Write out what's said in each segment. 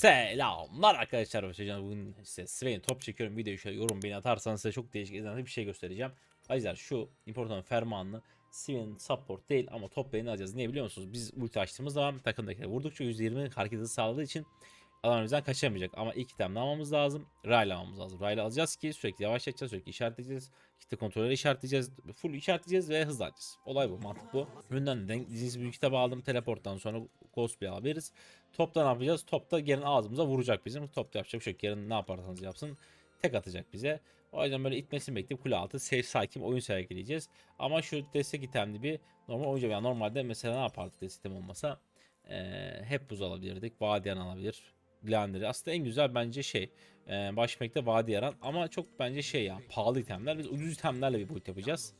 Selamlar arkadaşlar. Bugün size Swain top çekiyorum. Videoyu şöyle yorum beni atarsanız size çok değişik bir şey göstereceğim. Arkadaşlar şu important fermanlı Swain support değil ama top lane'i alacağız. Niye biliyor musunuz? Biz ulti açtığımız zaman takımdakiler vurdukça %20 hareket sağladığı için bizden kaçamayacak. Ama ilk item almamız lazım. Ryle almamız lazım. Ryle alacağız ki sürekli yavaşlatacağız, sürekli işaretleyeceğiz. Kitle kontrolleri işaretleyeceğiz. Full işaretleyeceğiz ve hızlanacağız. Olay bu, mantık bu. Önden de diziniz büyük kitabı aldım. Teleporttan sonra Ghost Bey alabiliriz. Topta ne yapacağız? Topta Garen ağzımıza vuracak bizim. Topta yapacak bir şey yok. Garen ne yaparsanız yapsın tek atacak bize. O yüzden böyle itmesini bekleyip kule altı safe sakin oyun sergileyeceğiz. Ama şu destek itemli bir normal oyuncu. Yani normalde mesela ne yapardık destek olmasa? Ee, hep buz alabilirdik. Vadiyan alabilir. Glandry. Aslında en güzel bence şey. E, Başmek'te Vadi Yaran. Ama çok bence şey ya pahalı itemler. Biz ucuz itemlerle bir boyut yapacağız.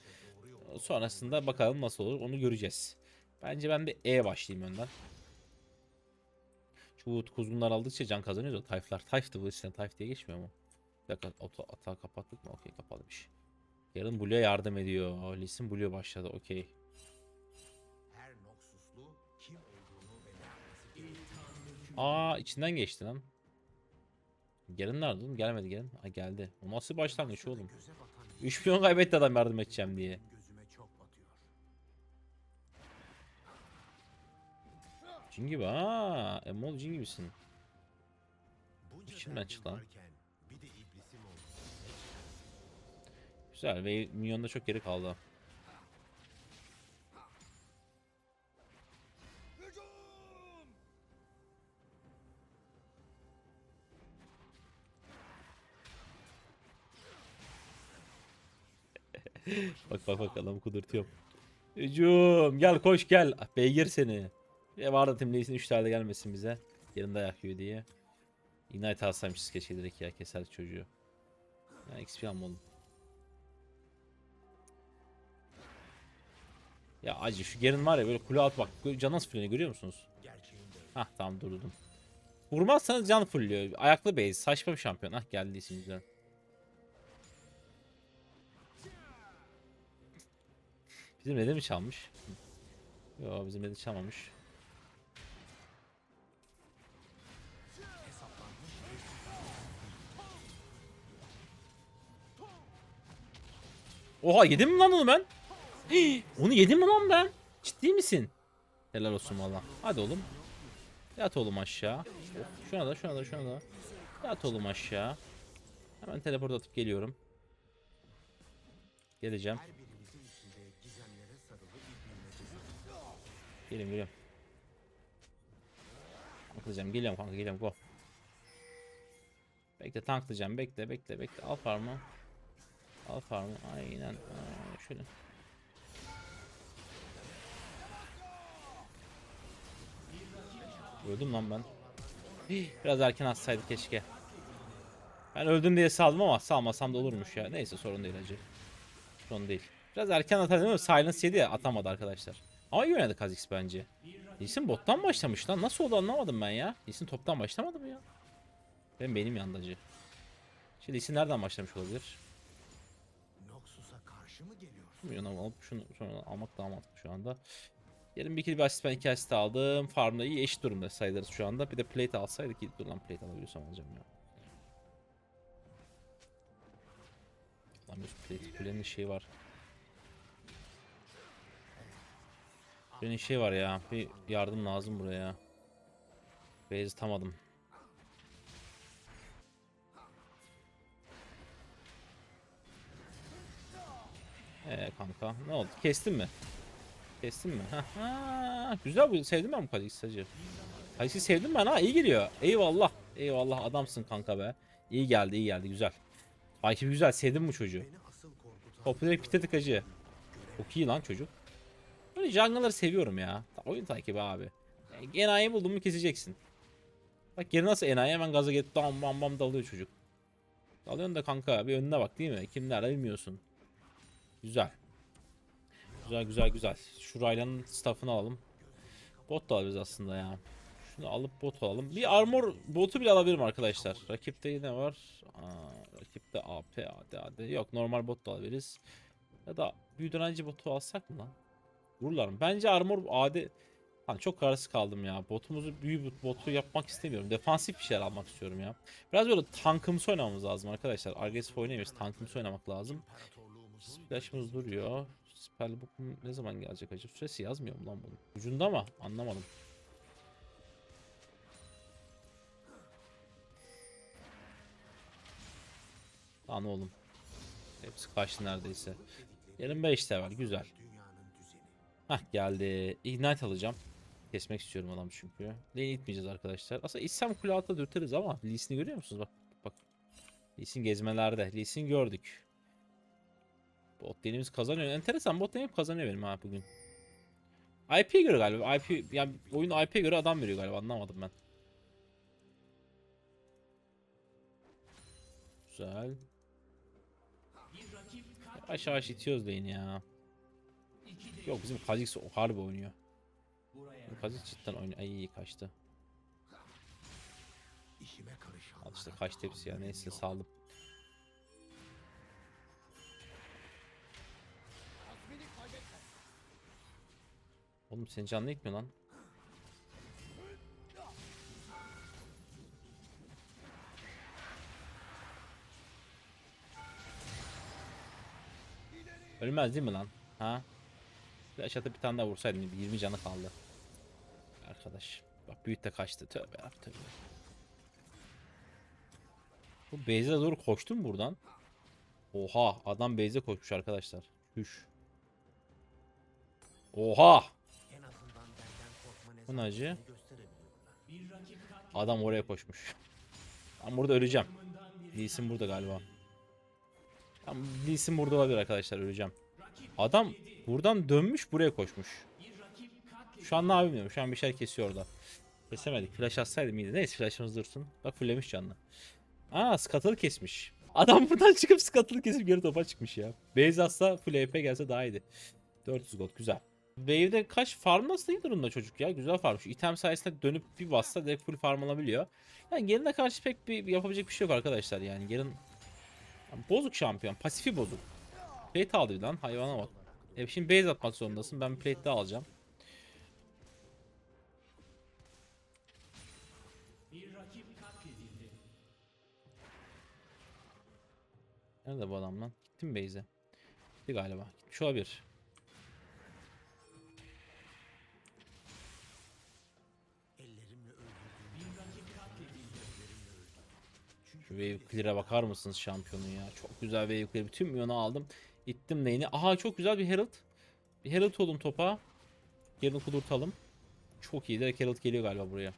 Sonrasında bakalım nasıl olur onu göreceğiz. Bence ben bir E başlayayım önden. Şu kuzgunlar aldıkça can kazanıyoruz o tayflar. Tayftı bu işte tayf diye geçmiyor mu? Bir dakika ata, atağı kapattık mı? Okey kapalıymış. Yarın Blue'ya yardım ediyor. Lisin Blue başladı okey. Aa içinden geçti lan. Gelin nerede oğlum? Gelmedi gelin. Ha geldi. O nasıl başlangıç oğlum? göze batan 3 milyon kaybetti adam yardım edeceğim diye. Cin gibi ha. Emol cin gibisin. Bunca İçimden lan. Bir de iblisim oldu. Güzel ve milyonda çok geri kaldı. bak bak bak adamı kudurtuyorum. Hücum gel koş gel. Ah, Beygir seni. Ya var da Tim Lee'sin 3 tane gelmesin bize. Yerinde ayak yiyor diye. Ignite alsaymışız keşke direkt ya keser çocuğu. Ya XP alma oğlum. Ya acı şu gerin var ya böyle kule alt bak. Can nasıl görüyor musunuz? Hah tamam durdum. Vurmazsanız can fulluyor. Ayaklı base. Saçma bir şampiyon. Ah geldi isim güzel. Bizim Red'i mi çalmış? Yo bizim Red'i çalmamış. Oha yedim mi lan onu ben? Onu yedim mi lan ben? Ciddi misin? Helal olsun valla. Hadi oğlum. Yat oğlum aşağı. Şuna da şuna da şuna da. Yat oğlum aşağı. Hemen teleport atıp geliyorum. Geleceğim. Geliyorum geliyorum. Tanklayacağım. Geliyorum kanka geliyorum go. Bekle tanklayacağım. Bekle bekle bekle. Al farmı. Al farmı. Aynen. Aa, şöyle. Öldüm lan ben. Biraz erken atsaydık keşke. Ben öldüm diye saldım ama salmasam da olurmuş ya. Neyse sorun değil acı. Sorun değil. Biraz erken atar değil mi? Silence yedi ya atamadı arkadaşlar. Ama iyi oynadı Kha'Zix bence. Lee'sin bottan başlamış lan. Nasıl oldu anlamadım ben ya. Lee'sin toptan başlamadı mı ya? Benim benim yandacı. Şimdi Lee'sin nereden başlamış olabilir? Şunu alıp şunu sonra almak daha mantıklı şu anda. Yarın bir kill bir asist ben iki asist aldım. Farmda iyi eşit durumda sayılırız şu anda. Bir de plate alsaydık dur lan plate alabiliyorsam alacağım ya. Lan bir plate kulenin şey var. Kulenin şey var ya. Bir yardım lazım buraya. Base tutamadım. Ee kanka ne oldu? Kestin mi? Kestin mi? Ha, güzel bu. Sevdim ben bu Kalix'i hacı. Kalix'i sevdim ben ha. iyi geliyor. Eyvallah. Eyvallah adamsın kanka be. İyi geldi iyi geldi güzel. Takibi güzel sevdim bu çocuğu. Direkt pitedik hacı. Çok iyi lan çocuk. Böyle jungle'ları seviyorum ya. Oyun takibi abi. E, Enayi buldun mu keseceksin. Bak geri nasıl enayi hemen gaza get bam bam bam dalıyor çocuk. Dalıyorsun da kanka bir önüne bak değil mi? Kim nerede bilmiyorsun. Güzel. Güzel güzel güzel. Şu Raylan'ın staff'ını alalım. Bot da alırız aslında ya. Şunu alıp bot alalım. Bir armor botu bile alabilirim arkadaşlar. Rakipte ne var? Aa, rakipte AP, AD, AD. Yok normal bot da alabiliriz. Ya da büyü dönenci botu alsak mı lan? Vururlar mı? Bence armor AD Hani çok kararsız kaldım ya. Botumuzu büyük botu yapmak istemiyorum. Defansif bir şeyler almak istiyorum ya. Biraz böyle tankımsı oynamamız lazım arkadaşlar. Agresif oynayamıyoruz. Tankımsı oynamak lazım. Flash'ımız duruyor. Spellbook ne zaman gelecek acaba? Süresi yazmıyor mu lan bunun? Ucunda mı? Anlamadım. Lan oğlum. Hepsi kaçtı neredeyse. Yarın 5 var. Güzel. Hah geldi. Ignite alacağım. Kesmek istiyorum adam çünkü. Lane itmeyeceğiz arkadaşlar. Aslında içsem kule altta dürteriz ama Lee Sin'i görüyor musunuz? Bak bak. Lee Sin gezmelerde. Lee Sin gördük. Bot lane'imiz kazanıyor. Enteresan bot lane hep kazanıyor benim ha bugün. IP'ye göre galiba. IP yani oyun IP'ye göre adam veriyor galiba. Anlamadım ben. Güzel. Yavaş yavaş itiyoruz lane'i ya. Yok bizim Kha'Zix harbi oynuyor. Kha'Zix cidden oynuyor. Ay kaçtı. Al işte kaçtı hepsi ya. Neyse saldım. Oğlum senin canlı gitmiyor lan. Ölmez değil mi lan? Ha? Flash atıp bir tane daha vursaydın 20 canı kaldı. Arkadaş. Bak büyük de kaçtı. Tövbe ya tövbe. Bu base'e doğru koştu mu buradan? Oha adam base'e koşmuş arkadaşlar. Hüş. Oha! Bu gösteremiyorlar. Adam oraya koşmuş. Ben burada öleceğim. Lee Sin burada galiba. Tam Lee Sin burada olabilir arkadaşlar öleceğim. Adam buradan dönmüş buraya koşmuş. Şu an ne yapayım Şu an bir şey kesiyor orada. Kesemedik. Flash atsaydım iyiydi. Neyse flash'ımız dursun. Bak fullemiş canlı. Aa skatılı kesmiş. Adam buradan çıkıp skatılı kesip geri topa çıkmış ya. Base atsa full AP gelse daha iyiydi. 400 gold güzel. Wave'de kaç farm nasıl iyi durumda çocuk ya. Güzel farm. Şu item sayesinde dönüp bir bassa direkt full farm alabiliyor. Yani Galen'e karşı pek bir yapabilecek bir şey yok arkadaşlar yani. Galen yani bozuk şampiyon. Pasifi bozuk. Plate aldı bir lan. Hayvana bak. E şimdi base atmak zorundasın. Ben bir plate daha alacağım. Nerede bu adam lan? Gitti mi base'e? Gitti galiba. Gitmiş olabilir. Şu wave bakar mısınız şampiyonun ya? Çok güzel wave. Bütün milyonu aldım. İttim lane'i. Aha çok güzel bir herald. Bir herald oldum topa. Gelin kudurtalım. Çok iyi. Direkt herald geliyor galiba buraya.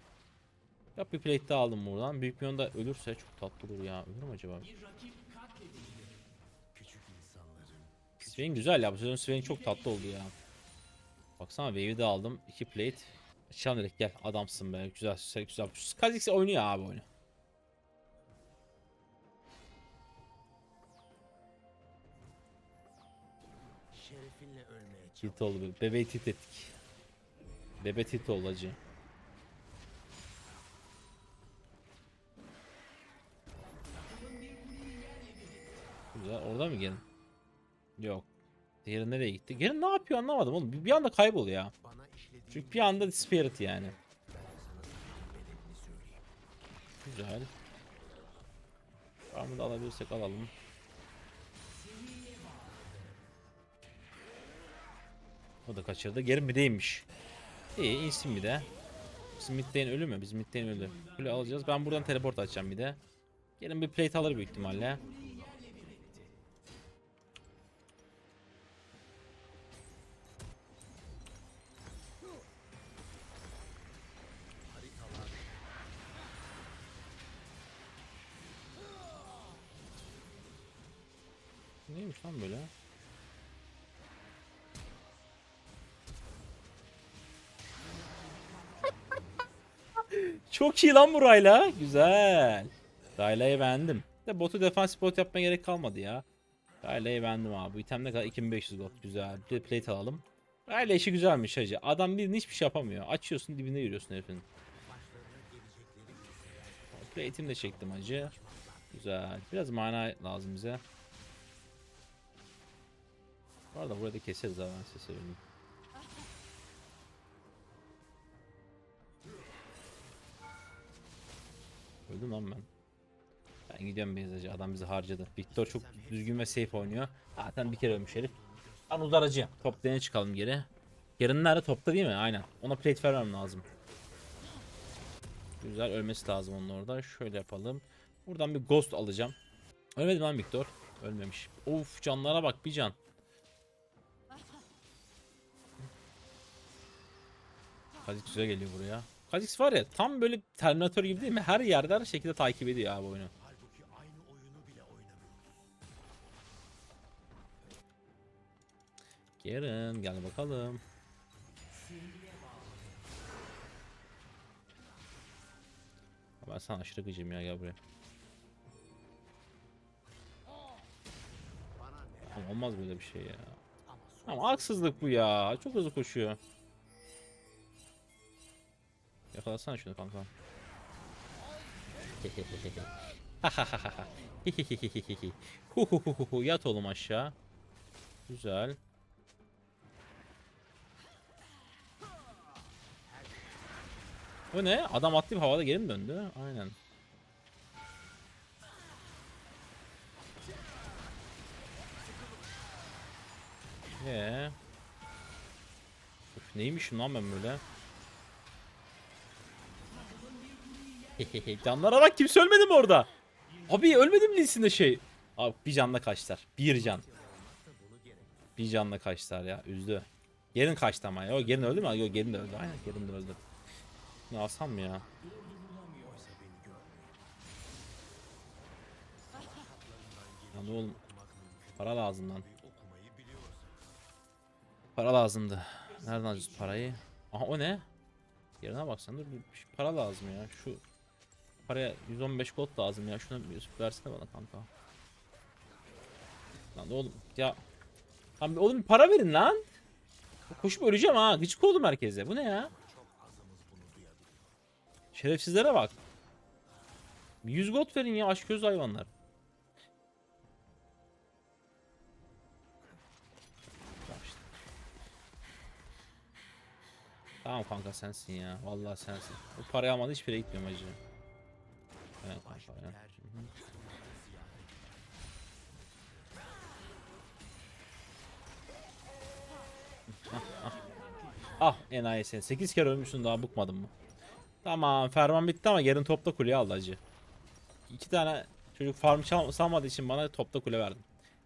Yap bir plate daha aldım buradan. Büyük milyon da ölürse çok tatlı olur ya. Ölür mü acaba? Swain güzel ya. Bu sezon Swain çok tatlı oldu ya. Baksana wave'i de aldım. 2 plate. Açalım direkt gel. Adamsın be. Güzel. Güzel. güzel. Kha'Zix oynuyor abi oyunu. Tilt oldu. be- Bebeği tilt ettik. Bebe tilt oldu acı. Güzel. Orada mı gelin? Yok. Diğeri nereye gitti? Gelin ne yapıyor anlamadım oğlum. Bir, anda kayboluyor ya. Çünkü bir anda spirit yani. Güzel. Farmı alabilirsek alalım. O da kaçırdı. Geri mideymiş. İyi insin bir de. Bizim midlane ölü mü? Biz midlane ölü. Kule alacağız. Ben buradan teleport açacağım bir de. Gelin bir plate alır büyük ihtimalle. Neymiş lan böyle? Çok iyi lan bu Rayla. Güzel. Rayla'yı beğendim. De botu defansif bot yapmaya gerek kalmadı ya. Rayla'yı beğendim abi. Bu item ne kadar? 2500 gold. Güzel. Bir de plate alalım. Rayla işi güzelmiş hacı. Adam birinin hiçbir şey yapamıyor. Açıyorsun dibine yürüyorsun herifin. Plate'imi de çektim hacı. Güzel. Biraz mana lazım bize. Bu arada burada keseriz abi ben size söyleyeyim. Öldüm lan ben. Ben gidiyorum Beyzacı. Adam bizi harcadı. Victor çok düzgün ve safe oynuyor. Zaten bir kere ölmüş herif. Ben uzaracı. Top lane'e çıkalım geri. Yarın nerede? Topta değil mi? Aynen. Ona plate vermem lazım. Güzel ölmesi lazım onun orada. Şöyle yapalım. Buradan bir ghost alacağım. Ölmedi lan Victor. Ölmemiş. Of canlara bak bir can. Kha'Zix güzel geliyor buraya. Kha'Zix var ya tam böyle Terminator gibi değil mi? Her yerde her şekilde takip ediyor abi oyunu. Halbuki aynı oyunu bile oynamıyor. Garen gel bakalım. Ben sana aşırı gıcım ya gel buraya. Ama olmaz böyle bir şey ya. Ama haksızlık bu ya. Çok hızlı koşuyor. Yakalasana şunu kanka. Yat oğlum aşağı. Güzel. O ne? Adam atlayıp havada geri mi döndü? Aynen. Ee. Üf, neymişim lan ben böyle? Canlara bak kimse ölmedi mi orada? Abi ölmedim Lee'sinde şey. Abi bir canla kaçtılar. Bir can. Bir canla kaçtılar ya. Üzdü. Gerin kaçtı ama ya. O Gerin öldü mü? Yok Gerin de öldü. Aynen Gerin de öldü. Ne alsam mı ya? Ya ne oğlum? Para lazım lan. Para lazımdı. Nereden alacağız parayı? Aha o ne? Yerine baksan dur bir, bir para lazım ya. Şu paraya 115 gold lazım ya. Şunu bir versene bana kanka. Lan oğlum ya. Lan oğlum bir para verin lan. Koşup öleceğim ha. Gıcık oldum herkese. Bu ne ya? Şerefsizlere bak. Bir 100 gold verin ya aşk göz hayvanlar. Tamam kanka sensin ya. Vallahi sensin. Bu parayı almadı hiçbir yere gitmiyorum acı. Evet kanka ya. Hı hı. Ah enayi sen. 8 kere ölmüşsün daha bıkmadın mı? Tamam ferman bitti ama yarın topta kuleye aldı acı. İki tane çocuk farm çal- salmadığı için bana topta kule verdim.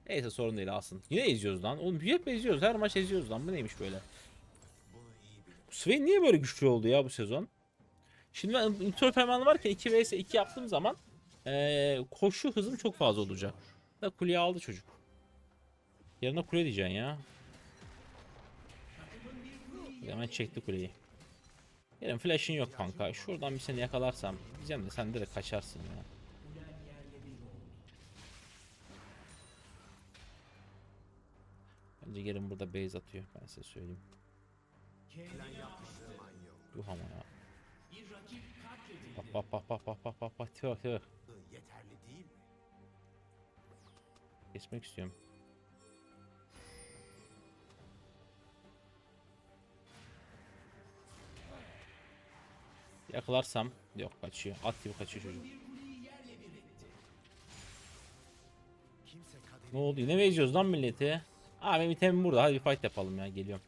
Neyse sorun değil alsın. Yine eziyoruz lan. Oğlum hep eziyoruz. Her maç eziyoruz lan. Bu neymiş böyle? Swain niye böyle güçlü oldu ya bu sezon? Şimdi ben Intro fermanı varken 2 vs 2 yaptığım zaman eee, koşu hızım çok fazla olacak. Da kuleye aldı çocuk. Yarına kule diyeceksin ya. Hemen çekti kuleyi. Yarın flash'ın yok kanka. Şuradan bir seni yakalarsam diyeceğim de sen direkt kaçarsın ya. Bence gelin burada base atıyor. Ben size söyleyeyim. Yuh ama ya. Bak bak bak bak bak bak bak bak tüh tüh. Yeterli değil mi? Kesmek istiyorum. Yakalarsam yok kaçıyor. At gibi kaçıyor çocuk. Ne oldu? Yine mi eziyoruz lan milleti? Abi benim itemim burada. Hadi bir fight yapalım ya. Geliyorum.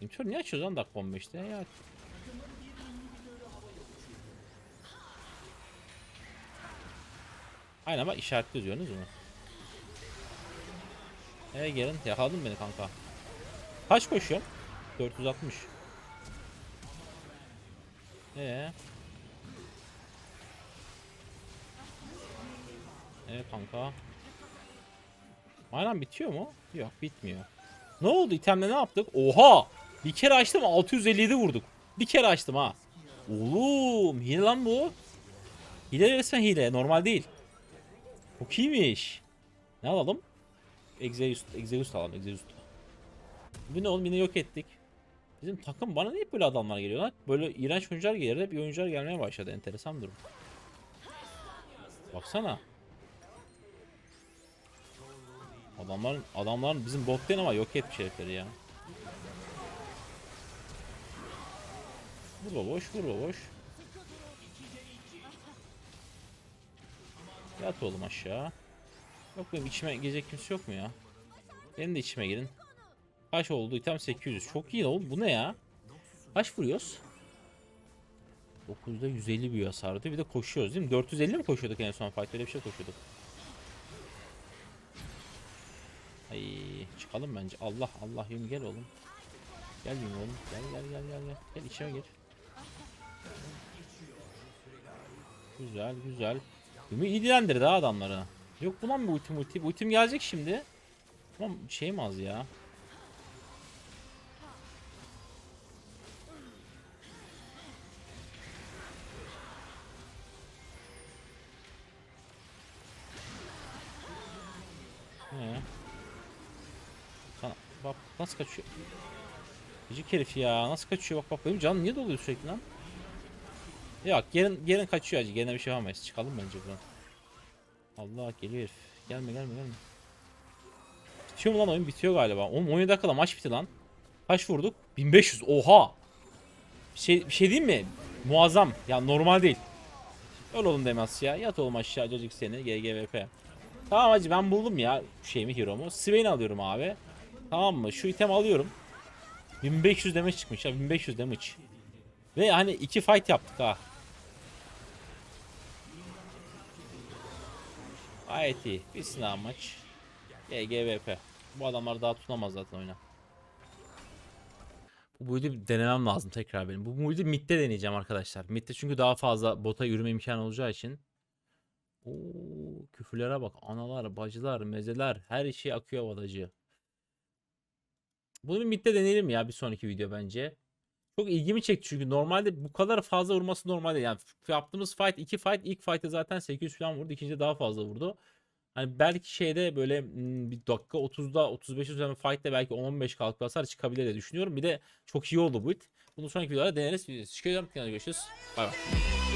İmtör niye açıyoruz lan dakika 15'te? Ya Aynen bak işaretli diyorsunuz mu? Ee gelin yakaladın beni kanka. Kaç koşuyorsun? 460. Ee. Ee kanka. Aynen bitiyor mu? Yok bitmiyor. Ne oldu itemle ne yaptık? Oha! Bir kere açtım 657 vurduk. Bir kere açtım ha. Oğlum hile lan bu. Hile resmen hile normal değil. Çok iyiymiş. Ne alalım? Exeus, Exeus alalım Exeus. Bu ne oğlum yine yok ettik. Bizim takım bana niye böyle adamlar geliyor lan? Böyle iğrenç oyuncular gelir hep iyi oyuncular gelmeye başladı. Enteresan bir durum. Baksana. Adamların adamların bizim bot değil ama yok etmiş herifleri ya. Vur baboş, vur baboş. Yat oğlum aşağı. Yok benim içime gelecek kimse yok mu ya? Benim de içime girin. Kaç oldu? İtem 800. Çok iyi oğlum. Bu ne ya? Kaç vuruyoruz? 9'da 150 büyü hasar diyor. Bir de koşuyoruz değil mi? 450 mi koşuyorduk en son fight? Öyle bir şey koşuyorduk. Ay çıkalım bence. Allah Allah Yumi gel oğlum. Gel Yumi oğlum. Gel gel gel gel gel. Gel içime gir. Güzel güzel. Dilendirdi ha adamları. Yok bu lan bu ultim ulti. Bu ultim gelecek şimdi. Tamam şeyim az ya. Sana, bak nasıl kaçıyor? Gıcık herif ya nasıl kaçıyor bak bak benim canım niye doluyor sürekli lan? Yok gelin gelin kaçıyor acı gene bir şey yapamayız çıkalım bence buradan. Allah geliyor herif. Gelme gelme gelme. Bitiyor mu lan oyun? Bitiyor galiba. Oğlum 17 dakikada maç bitti lan. Kaç vurduk? 1500. Oha. Bir şey, bir şey diyeyim mi? Muazzam. Ya normal değil. Öl oğlum demez ya. Yat oğlum aşağı cacık seni. GGVP. Tamam hacı ben buldum ya şeyimi hero'mu. Swain alıyorum abi. Tamam mı? Şu item alıyorum. 1500 damage çıkmış ya. 1500 damage. Ve hani iki fight yaptık ha. Gayet iyi. Bir sınav maç. GGVP. Bu adamlar daha tutunamaz zaten oyuna. Bu build'i denemem lazım tekrar benim. Bu build'i mid'de deneyeceğim arkadaşlar. Mid'de çünkü daha fazla bota yürüme imkanı olacağı için. Oo, küfürlere bak. Analar, bacılar, mezeler her şey akıyor vadacı. Bunu bir mid'de deneyelim ya bir sonraki video bence. Çok ilgimi çekti çünkü normalde bu kadar fazla vurması normal değil. Yani yaptığımız fight iki fight ilk fight'te zaten 800 falan vurdu. ikincide daha fazla vurdu. Hani belki şeyde böyle hmm, bir dakika 30'da 35 üzerine fight'te belki 10-15 kalıp hasar çıkabilir diye düşünüyorum. Bir de çok iyi oldu bu it. Bunu sonraki videoda deneriz. Çıkıyorum. Görüşürüz. Bay bay.